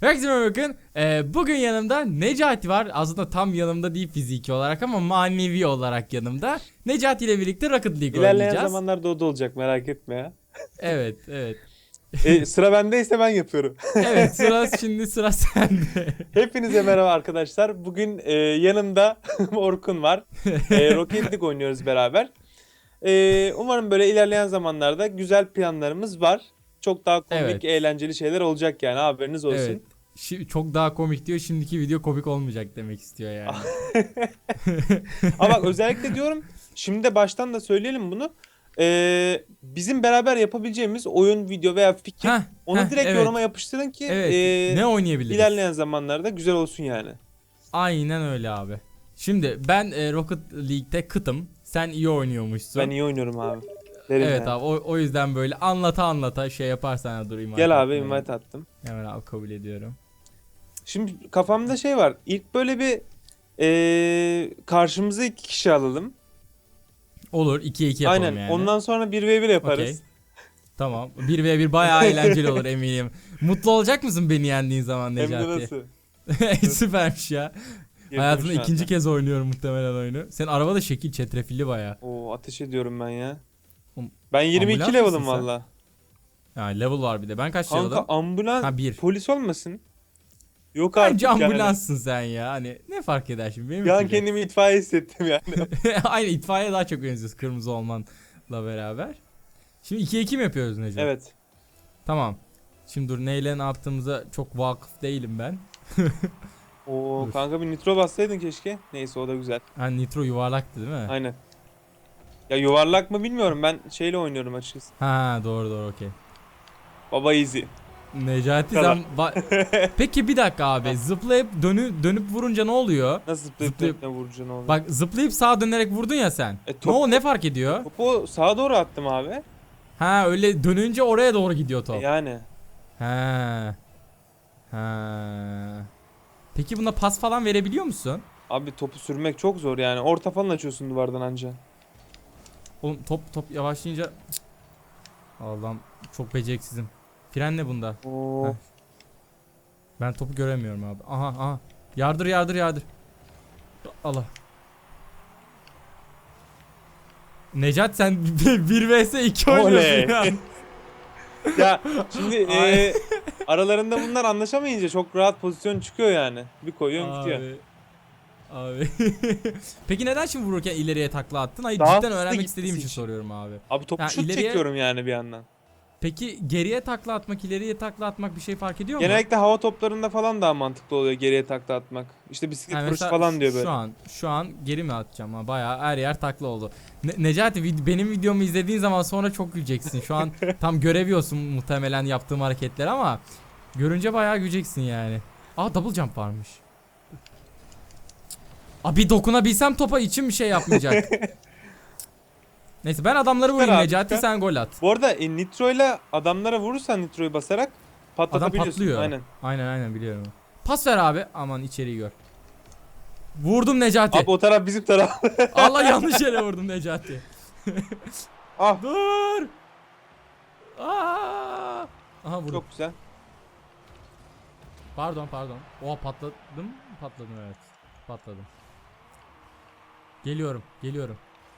Herkese bakın. Ee, bugün yanımda Necati var. Aslında tam yanımda değil fiziki olarak ama manevi olarak yanımda. Necati ile birlikte Rocket League İlerleyen oynayacağız. zamanlarda o da olacak merak etme ya. Evet, evet. E, sıra bendeyse ben yapıyorum. Evet, sıra şimdi sıra sende. Hepinize merhaba arkadaşlar. Bugün e, yanımda Orkun var. E, Rocket League oynuyoruz beraber. E, umarım böyle ilerleyen zamanlarda güzel planlarımız var. Çok daha komik, Evet. eğlenceli şeyler olacak yani haberiniz olsun. evet. Şi- çok daha komik diyor. Şimdiki video komik olmayacak demek istiyor yani. Ama bak özellikle diyorum şimdi de baştan da söyleyelim bunu. E, bizim beraber yapabileceğimiz oyun, video veya fikir Heh, onu heh, direkt evet. yoruma yapıştırın ki Evet. e, ne oynayabiliriz? ilerleyen zamanlarda güzel olsun yani. Aynen öyle abi. Şimdi ben e, Rocket League'de kıtım. Sen iyi oynuyormuşsun. Ben iyi oynuyorum abi. Derim Evet yani. abi o, o yüzden böyle anlata anlata şey yaparsan ya dur invite Gel abi invite attım. Hemen abi kabul ediyorum. Şimdi kafamda şey var. İlk böyle bir eee karşımıza iki kişi alalım. Olur 2'ye 2 yapalım Aynen. yani. Ondan sonra 1v1 yaparız. Okey. Tamam. 1v1 bayağı eğlenceli olur eminim. Mutlu olacak mısın beni yendiğin zaman Hem de Necati? nasıl? Süpermiş ya. Yapıyorum Hayatımda şu ikinci anda. kez oynuyorum muhtemelen oyunu. Senin araba da şekil çetrefilli bayağı. Oo ateş ediyorum ben ya. Oğlum, Ben 22 ambulans level'ım mısın sen? valla. Ha, level var bir de. Ben kaç Kanka level'ım? ambulans Ha 1. polis olmasın. Yok artık Bence ambulanssın sen ya. Hani ne fark eder şimdi? Benim Bir an için de. kendimi itfaiye hissettim yani. Aynı itfaiye daha çok benziyoruz kırmızı olmanla beraber. Şimdi 2'ye 2 mi yapıyoruz Necati? evet. Tamam. Şimdi dur neyle ne yaptığımıza çok vakıf değilim ben. Oo Dur. kanka bir nitro bassaydın keşke. Neyse o da güzel. Ha nitro yuvarlaktı değil mi? Aynen. Ya yuvarlak mı bilmiyorum. Ben şeyle oynuyorum açıkçası. Ha doğru doğru okey. Baba easy. Necati Kadar. sen ba- Peki bir dakika abi zıplayıp dönü dönüp vurunca ne oluyor? Nasıl zıplayıp Zıplayıp- tekne vuracaksın oğlum? Bak zıplayıp sağa dönerek vurdun ya sen. E, Ne top- o ne fark ediyor? Topu sağa doğru attım abi. Ha öyle dönünce oraya doğru gidiyor E, top. Yani. Ha. Ha. Peki buna pas falan verebiliyor musun? Abi topu sürmek çok zor yani. Orta falan açıyorsun duvardan anca. Oğlum top top yavaşlayınca Cık. Allah'ım çok beceriksizim. Fren ne bunda? Oo. Heh. Ben topu göremiyorum abi. Aha aha. Yardır yardır yardır. Allah. Necat sen 1 vs 2 Oley. oynuyorsun ya. ya şimdi e, aralarında bunlar anlaşamayınca çok rahat pozisyon çıkıyor yani. Bir koyuyorum gidiyor. Abi. Abi. Peki neden şimdi vururken ileriye takla attın? Hayır Daha cidden öğrenmek istediğim için için. soruyorum abi. Abi topu Ha, şut ileriye- çekiyorum yani bir yandan. Peki geriye takla atmak, ileriye takla atmak bir şey fark ediyor mu? Genellikle hava toplarında falan daha mantıklı oluyor geriye takla atmak. İşte bisiklet vuruşu mesela falan diyor böyle. Şu an şu an geri mi atacağım ha bayağı her yer takla oldu. Ne- Necati vid- benim videomu izlediğin zaman sonra çok güleceksin. Şu an tam göremiyorsun muhtemelen yaptığım hareketleri ama görünce bayağı güleceksin yani. Aa double jump varmış. Abi dokunabilsem topa içim bir şey yapmayacak. Neyse ben adamları vurayım abi, Necati sen gol at. Bu arada e, nitroyla adamlara vurursan nitroyu basarak Adam patlatabiliyorsun. patlıyor. Aynen. Aynen aynen biliyorum. Pas ver abi. Aman içeriği gör. Vurdum Necati. Abi o taraf bizim taraf. Allah yanlış yere vurdum Necati. ah Dur. Aa! Aha vurdum. çok güzel. Pardon pardon. Oha patladım. Patladım evet. Patladım. Geliyorum geliyorum.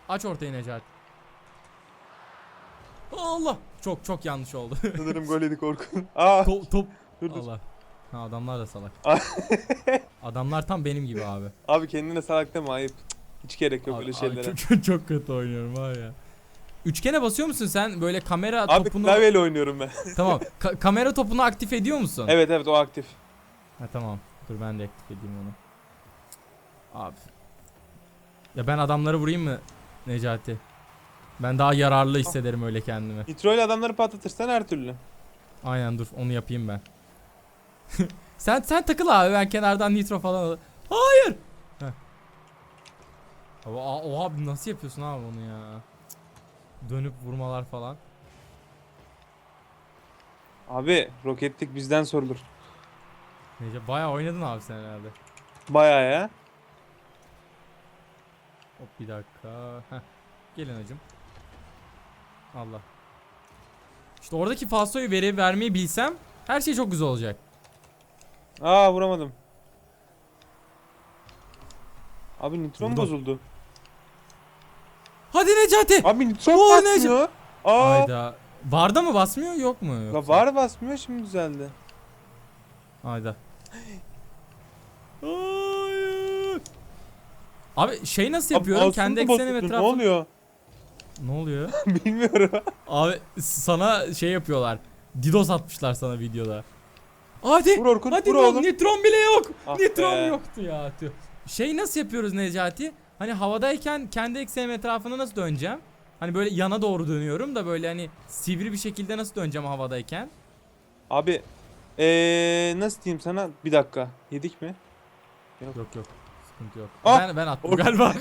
Aç ortayı Necati. Allah. Çok çok yanlış oldu. Sanırım gol yedik Orkun. Aa top top. dur dur. Allah. Ha adamlar da salak. Adamlar tam benim gibi abi. Abi kendine salak deme ayıp. Hiç gerek yok Abi- öyle abi şeylere. çok, çok, çok kötü oynuyorum var ya. Üçgene basıyor musun sen? Böyle kamera Abi topunu... klavyeyle oynuyorum ben. Tamam. Ka- kamera topunu aktif ediyor musun? evet evet o aktif. Ha tamam. Dur ben de aktif edeyim onu. Abi. Ya ben adamları vurayım mı Necati? Ben daha yararlı hissederim öyle kendimi. Nitroyla adamları patlatırsan her türlü. Aynen dur onu yapayım ben. sen sen takıl abi ben kenardan nitro falan al- Hayır. Heh. Oha abi nasıl yapıyorsun abi onu ya? Dönüp vurmalar falan. Abi roketlik bizden sorulur. Nece bayağı oynadın abi sen herhalde. Baya ya. Hop bir dakika. Heh. Gelin hacım. Allah. İşte oradaki falsoyu veri vermeyi bilsem her şey çok güzel olacak. Aa vuramadım. Abi nitrom Vurdum. bozuldu. Hadi Necati. Abi nitrom Oo, ne- basmıyor. Aa. Hayda. Barda mı basmıyor yok mu? Ya Yoksa? var basmıyor şimdi düzeldi. Hayda. Hayır. Abi şey nasıl yapıyorum? Abi, Kendi mouse'um da eksenim etrafı. Ne oluyor? Ne oluyor? Bilmiyorum. Abi sana şey yapıyorlar. Didos atmışlar sana videoda. Hadi. Vur Orkun Hadi vur lan, oğlum. nitron bile yok. Ah nitron be. yoktu ya. Tüh. Şey nasıl yapıyoruz Necati? Hani havadayken kendi eksenim etrafına nasıl döneceğim? Hani böyle yana doğru dönüyorum da böyle hani sivri bir şekilde nasıl döneceğim havadayken? Abi eee nasıl diyeyim sana? Bir dakika. Yedik mi? Yok yok. Sıkıntı yok. Ah! Ben ben attım Or- galiba.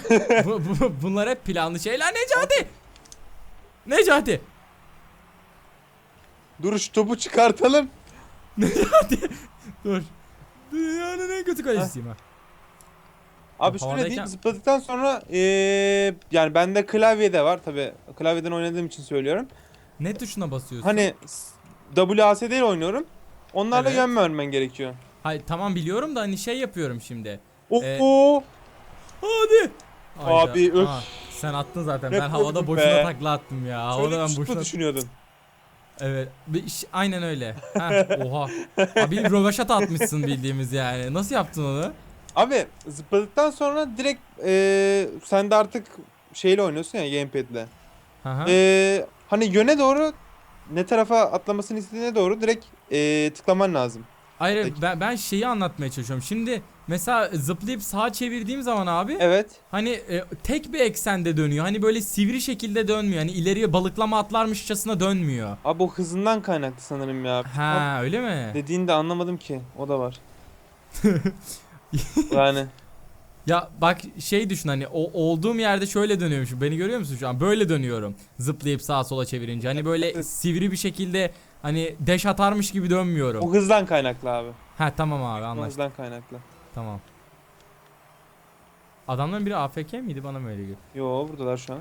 bu, bu, bunlar hep planlı şeyler Necati. Necati. Dur şu topu çıkartalım. Dur. Dünyanın en kötü kalecisiyim ha. Abi Havadayken- şöyle diyeyim zıpladıktan sonra eee yani bende klavye de var tabi klavyeden oynadığım için söylüyorum. Ne tuşuna basıyorsun? Hani WASD ile oynuyorum. Onlarla Evet. yön vermen gerekiyor. Hayır tamam biliyorum da hani şey yapıyorum şimdi. Oo. Ee, Hadi. Abi, öf. Aa, sen attın zaten. Ne ben havada boşuna be. takla attım ya. Havada ben boşuna. düşünüyordun? Evet. Bir iş- aynen öyle. Heh, oha. Abi rövaşata atmışsın bildiğimiz yani. Nasıl yaptın onu? Abi zıpladıktan sonra direkt eee sen de artık şeyle oynuyorsun ya gamepad'le. Eee hani yöne doğru ne tarafa atlamasını istediğine doğru direkt eee tıklaman lazım. Hayır ben, ben şeyi anlatmaya çalışıyorum. Şimdi mesela zıplayıp sağa çevirdiğim zaman abi Evet. hani e, tek bir eksende dönüyor. Hani böyle sivri şekilde dönmüyor. Hani ileriye balıklama atlarmışçasına dönmüyor. Abi o hızından kaynaklı sanırım ya. Ha öyle mi? Dediğini de anlamadım ki. O da var. yani Ya bak şey düşün hani o olduğum yerde şöyle dönüyormuşum. Beni görüyor musun şu an? Böyle dönüyorum. Zıplayıp sağa sola çevirince. Hani böyle sivri bir şekilde hani deş atarmış gibi dönmüyorum. o hızdan kaynaklı abi. Ha tamam abi O anlaştık. hızdan kaynaklı. Tamam. Adamların biri AFK miydi bana mı öyle geliyor? Yo buradalar şu an.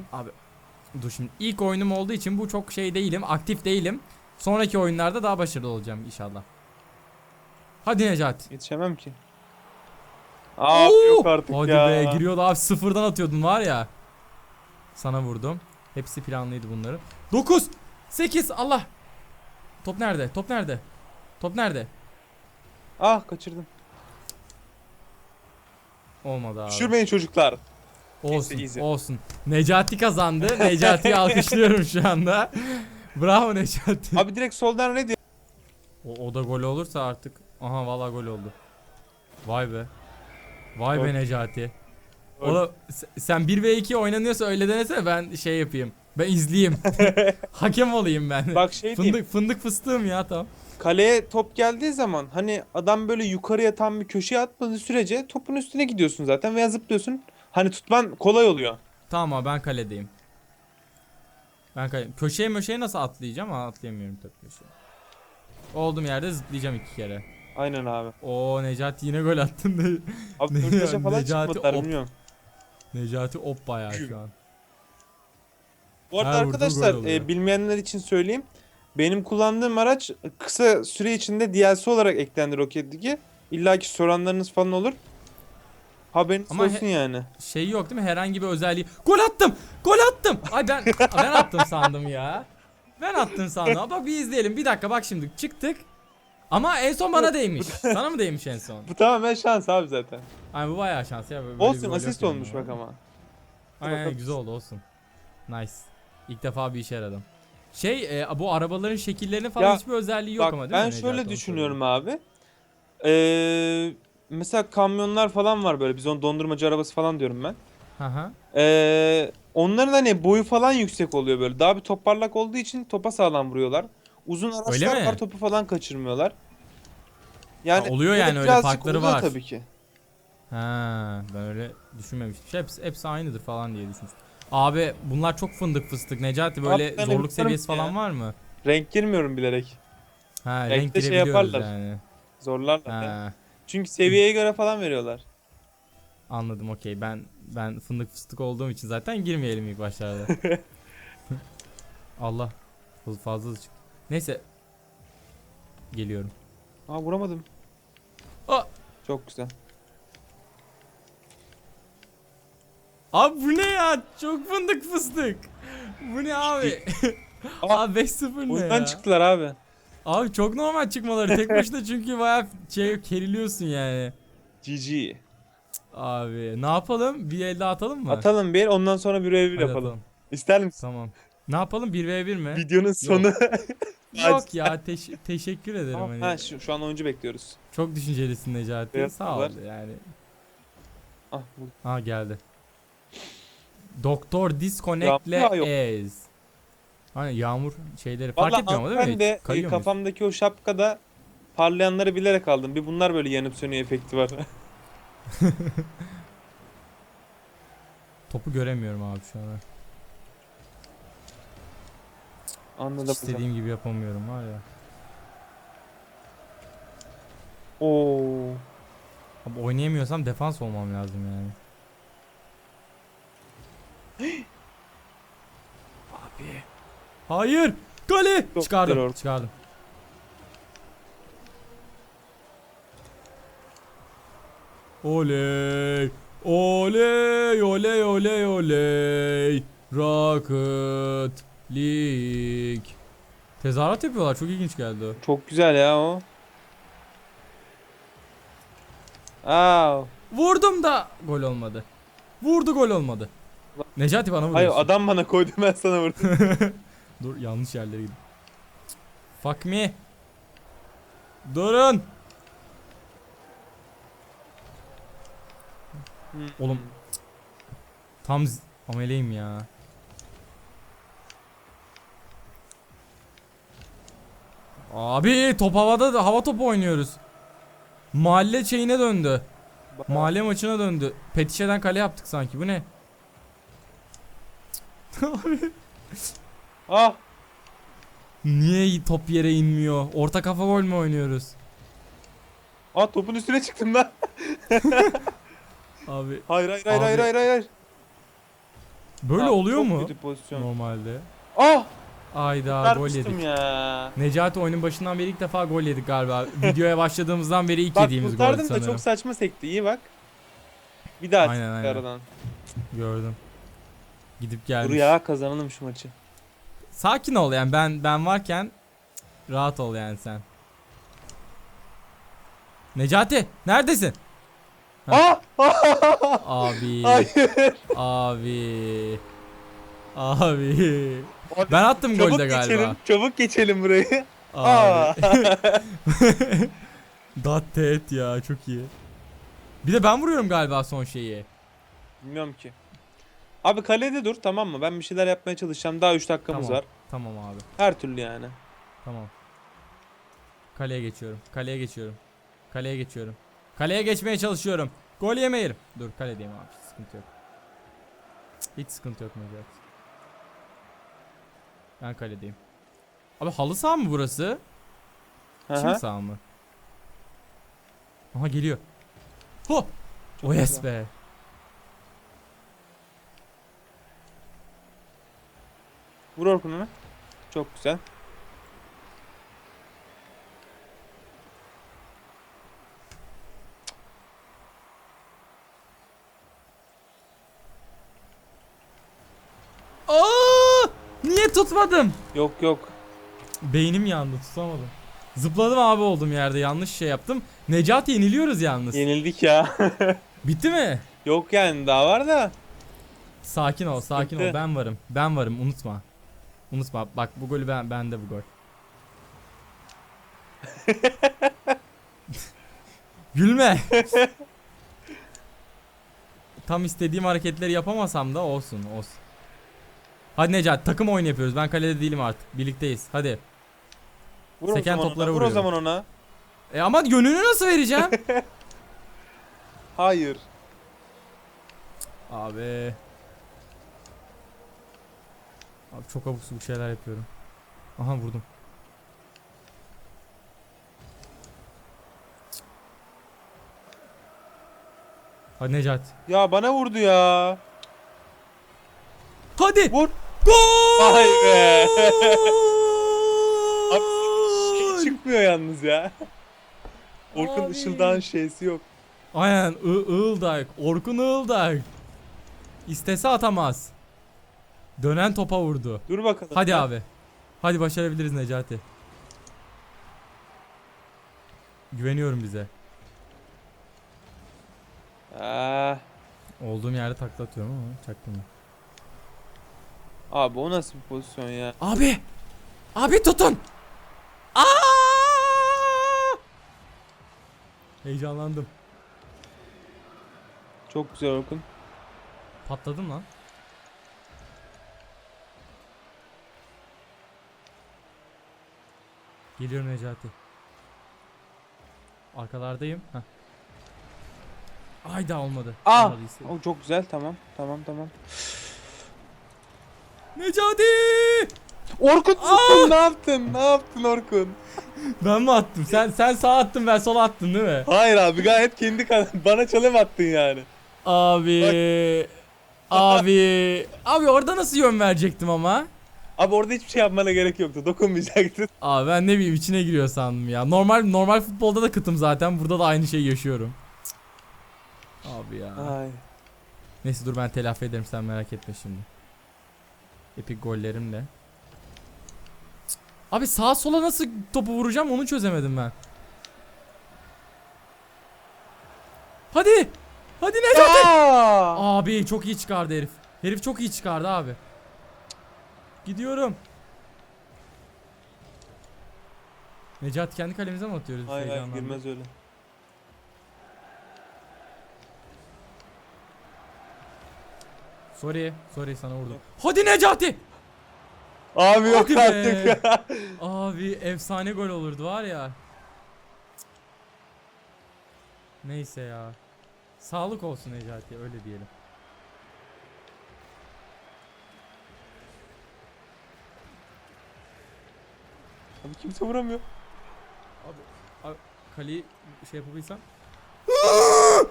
Dur şimdi ilk oyunum olduğu için bu çok şey değilim. Aktif değilim. Sonraki oyunlarda daha başarılı olacağım inşallah. Hadi Necati. Yetişemem ki. Aa Oo! yok artık Hadi ya. be giriyordu abi sıfırdan atıyordun var ya. Sana vurdum. Hepsi planlıydı bunların. 9 8 Allah. Top nerede? Top nerede? Top nerede? Ah kaçırdım. Olmadı abi. Düşürmeyin çocuklar. olsun. easy. Olsun. Necati kazandı. Necati'yi alkışlıyorum şu anda. Bravo Necati. Abi direkt soldan ready. O, o da gol olursa artık. Aha vallahi gol oldu. Vay be. Vay Gol. be Necati. Gol. Oğlum s- sen 1 ve 2 oynanıyorsa öyle denesene ben şey yapayım. Ben izleyeyim. Hakem olayım ben. Bak şey diyeyim. fındık fındık fıstığım ya tamam. Kaleye top geldiği zaman hani adam böyle yukarıya tam bir köşeye atmadığı sürece topun üstüne gidiyorsun zaten veya zıplıyorsun. Hani tutman kolay oluyor. Tamam abi ben kaledeyim. Ben kale köşeye möşeye nasıl atlayacağım? Aa, atlayamıyorum tabii köşeye. Olduğum yerde zıplayacağım iki kere. Aynen abi. Oo Necati yine gol attın da. Abi Ne dört ya, taşa falan Necati çıkmadılar op. bilmiyorum. Necati op bayağı şu an. Bu arada Her arkadaşlar e, bilmeyenler için söyleyeyim. Benim kullandığım araç kısa süre içinde DLC olarak eklendi Rocket League'e. İlla ki soranlarınız falan olur. Haberiniz Ama olsun yani. Şey yok değil mi? Herhangi bir özelliği. Gol attım. Gol attım. Ay ben ben attım sandım ya. Ben attım sandım. Bak bir izleyelim. Bir dakika bak şimdi çıktık. Ama en son bana değmiş. Sana mı değmiş en son? Bu tamamen şans abi zaten. Ay bu bayağı şans ya. Böyle bir olsun gol asist yok yani. olmuş bak ama. Aynen bakalım. güzel oldu olsun. Nice. İlk defa bir işe yaradım. Şey e, bu arabaların şekillerinin falan Ya, hiçbir özelliği yok Bak ama değil ben mi? Necati? şöyle Onu düşünüyorum abi. Ee, mesela kamyonlar falan var böyle. Biz onu dondurmacı arabası falan diyorum ben. Hı hı. Ee, onların hani boyu falan yüksek oluyor böyle. Daha bir toparlak olduğu için topa sağlam vuruyorlar. Uzun Öyle araçlar mi? var topu falan kaçırmıyorlar. Yani Ha, oluyor böyle yani, öyle birazcık farkları oluyor var. tabii ki. Ha, ben öyle düşünmemiştim. Şey, hepsi, hepsi aynıdır falan diye düşünmüştüm. Abi bunlar çok fındık fıstık Necati böyle Abi ben zorluk seviyesi ya. falan var mı? Renk girmiyorum bilerek. Ha Renkte renk şey girebiliyoruz yaparlar. yani. Zorlarlar. ya. Ha, Çünkü seviyeye göre falan veriyorlar. anladım okey. Ben ben fındık fıstık olduğum için zaten girmeyelim ilk başlarda. Allah. Fazla çıktı. Neyse. Geliyorum. Aa vuramadım. Aa, Çok güzel. Abi bu ne ya? Çok fındık fıstık. Bu ne abi? Abi 5-0 ne Oyundan ya? çıktılar abi. Abi çok normal çıkmaları. Tek başına çünkü bayağı şey keriliyorsun yani. GG. Abi ne yapalım? Bir elde atalım mı? Atalım bir ondan sonra bir ev Hadi yapalım. atalım. İster misin? Tamam. Ne yapalım? 1v1 mi? Videonun sonu. Yok ya teş- teşekkür ederim Tamam, hani. ha, şu, şu an oyuncu bekliyoruz. Çok düşüncelisin Necati. Beyaz Sağ ol var. yani. Ah, bu- Ha geldi. Doktor disconnect'le Yağmur ez. Hani yağmur şeyleri fark Valla etmiyor ama değil mi? ben de e, Kayıyor muyuz? kafamdaki o şapkada parlayanları bilerek aldım. Bir bunlar böyle yanıp sönüyor efekti var. Topu göremiyorum abi şu an. Anladım. İstediğim gibi yapamıyorum var ya. Oo. Abi oynayamıyorsam defans olmam lazım yani. Abi. Hayır. Kale. Çok çıkardım. Çıkardım. Oley. Oley oley oley oley. Rocket League. Tezahürat yapıyorlar. Çok ilginç geldi. Çok güzel ya o. Aa. Vurdum da gol olmadı. Vurdu gol olmadı. Necati bana Hayır vuruyorsun. adam bana koydu ben sana vurdum. Dur yanlış yerlere gidiyorum. Fuck me. Durun. Hmm. Oğlum. Tam ameleyim ya. Abi top havada da hava topu oynuyoruz. Mahalle şeyine döndü. Mahalle maçına döndü. Petişeden kale yaptık sanki. Bu ne? Ah. Niye top yere inmiyor? Orta kafa gol mü oynuyoruz? Ah topun üstüne çıktım lan. Abi Hayır hayır hayır Abi. hayır hayır hayır. böyle Ah, oluyor çok mu? Kötü pozisyon. Normalde. Ah. Ayda gol Vermiştim yedik. ya. Necati oyunun başından beri ilk defa gol yedik galiba. Videoya başladığımızdan beri ilk Bak yediğimiz gol kurtardım da sanırım. çok saçma sekti. İyi bak. Bir daha Aynen, çıktı aynen. aradan. Gördüm. Gidip Dur gelmiş. ya kazanalım şu maçı. Sakin ol yani ben ben varken rahat ol yani sen. Necati neredesin? Ha. Abi. Hayır. Abi. Abi. Ben attım golde geçelim. galiba. Çabuk geçelim burayı. Abi. Aa. Dat teğet ya çok iyi. Bir de ben vuruyorum galiba son şeyi. Bilmiyorum ki. Abi kalede dur tamam mı? Ben bir şeyler yapmaya çalışacağım. Daha 3 dakikamız Tamam. var. Tamam abi. Her türlü yani. Tamam. Kaleye geçiyorum. Kaleye geçiyorum. Kaleye geçiyorum. Kaleye geçmeye çalışıyorum. Gol yemeyelim. Dur kaledeyim abi. Hiç sıkıntı yok. Hiç sıkıntı yok Necati. Ben kaledeyim. Abi halı saha mı burası? Çim Aha. saha mı? Aha geliyor. Ho! O yes güzel. be. Vur Orkun onu. Çok güzel. Aa! Niye tutmadım? Yok yok. Beynim yandı tutamadım. Zıpladım abi oldum yerde yanlış şey yaptım. Necati yeniliyoruz yalnız. Yenildik ya. Bitti mi? yok yani daha var da. Sakin ol, sakin ol. Sıkıntı. Ben varım. Ben varım. Unutma. Unutma. Bak bu golü ben bende bu gol. Gülme. Tam istediğim hareketleri yapamasam da olsun, olsun. Hadi Necati takım oyunu yapıyoruz. Ben kalede değilim artık. Birlikteyiz. Hadi. Vur Seken o zaman toplara ona. Vur o vuruyorum. zaman ona. E ama yönünü nasıl vereceğim? Hayır. Abi. Abi çok abuk subuk şeyler yapıyorum. Aha vurdum. Hadi Necat. Ya bana vurdu ya. Hadi. Vur. Gol! Vay be. Abi şey çıkmıyor yalnız ya. Orkun Abi. ışıldağın şeysi yok. Aynen I Iğıldak. Orkun Iğıldak. İstese atamaz. Dönen topa vurdu. Dur bakalım. Hadi Ha, abi. Hadi başarabiliriz Necati. Güveniyorum bize. Aa, Olduğum yerde takla atıyorum ama çaktım. abi o nasıl bir pozisyon ya? Abi! Abi tutun! Aa! Heyecanlandım. Çok güzel Orkun. Patladım lan. Geliyorum Necati. Arkalardayım. Heh. Ayda olmadı. Aa! Olmadıysa. O çok güzel tamam tamam tamam. Necati! Orkun Aa! ne yaptın? Ne yaptın Orkun? Ben mi attım? Sen sen sağa attın ben sola attın değil mi? Hayır abi gayet kendi kan bana çalım attın yani. Abi. Abi. Abi orada nasıl yön verecektim ama? Abi orada hiçbir şey yapmana gerek yoktu. Dokunmayacaktın. Abi ben ne bileyim içine giriyor sandım ya. Normal normal futbolda da kıtım zaten. Burada da aynı şeyi yaşıyorum. Abi ya. Ay. Neyse dur ben telafi ederim sen merak etme şimdi. Epik gollerimle. Abi sağa sola nasıl topu vuracağım onu çözemedim ben. Hadi. Hadi Necati. Aa! Abi çok iyi çıkardı herif. Herif çok iyi çıkardı abi. Gidiyorum. Necati kendi kalemize mi atıyoruz? Hayır hayır girmez öyle. Sorry. Sorry sana vurdum. Hadi Necati. Abi yok Hadi be. artık ya. Abi efsane gol olurdu var ya. Neyse ya. Sağlık olsun Necati öyle diyelim. Abi kimse vuramıyor. Kaleyi şey yapabilsem.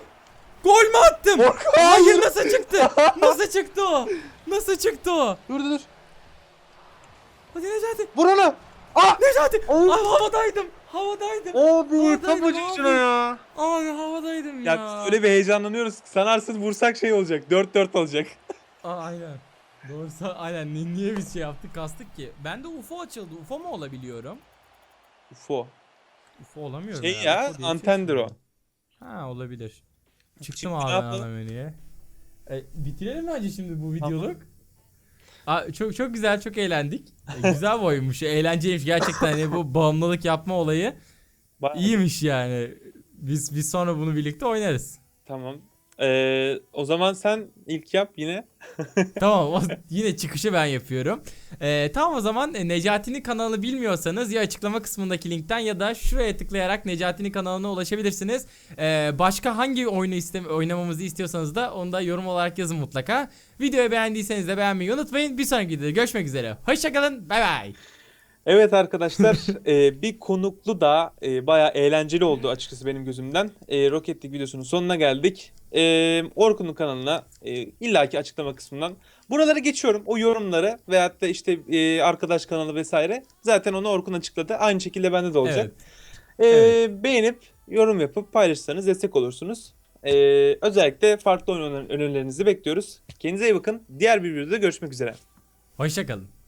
Gol mü attım? Hayır nasıl çıktı? Nasıl çıktı o? Nasıl çıktı o? Dur dur dur. Hadi Necati. Vur onu. Ah! Necati. Oo. Ay havadaydım. Havadaydım. Abi tam abi. ucuna ya. Abi havadaydım ya. Ya biz öyle bir heyecanlanıyoruz ki sanarsın vursak şey olacak. 4-4 olacak. Aa, aynen. Doğrusu aynen. Ni- Niye biz şey yaptık kastık ki? Ben de UFO açıldı. UFO mu olabiliyorum? UFO. UFO olamıyorum Şey ya. ya UFO diye bir şey antendir o. Ha olabilir. Çıktım abi ne yapalım? ana menüye. E, bitirelim mi hacı şimdi bu videoluk? Aa, çok çok güzel çok eğlendik. E, güzel bir oyunmuş. Eğlenceliymiş gerçekten hani bu bağımlılık yapma olayı Bayağı- iyiymiş yani. Biz biz sonra bunu birlikte oynarız. Tamam. Ee, o zaman sen ilk yap yine. tamam o, yine çıkışı ben yapıyorum. Ee, tamam o zaman e, Necati'nin kanalını bilmiyorsanız ya açıklama kısmındaki linkten ya da şuraya tıklayarak Necati'nin kanalına ulaşabilirsiniz. Ee, başka hangi oyunu iste oynamamızı istiyorsanız da onu da yorum olarak yazın mutlaka. Videoyu beğendiyseniz de beğenmeyi unutmayın. Bir sonraki videoda görüşmek üzere. Hoşçakalın. Bay bay. Evet arkadaşlar e, bir konuklu da e, bayağı eğlenceli oldu açıkçası benim gözümden. E, Rocket League videosunun sonuna geldik. E, Orkun'un kanalına e, illaki açıklama kısmından buraları geçiyorum. O yorumları veyahut da işte e, arkadaş kanalı vesaire zaten onu Orkun açıkladı. Aynı şekilde bende de olacak. Evet. E, Evet. Beğenip yorum yapıp paylaşırsanız destek olursunuz. E, özellikle farklı oyun önerilerinizi bekliyoruz. Kendinize iyi bakın. Diğer bir videoda görüşmek üzere. Hoşçakalın.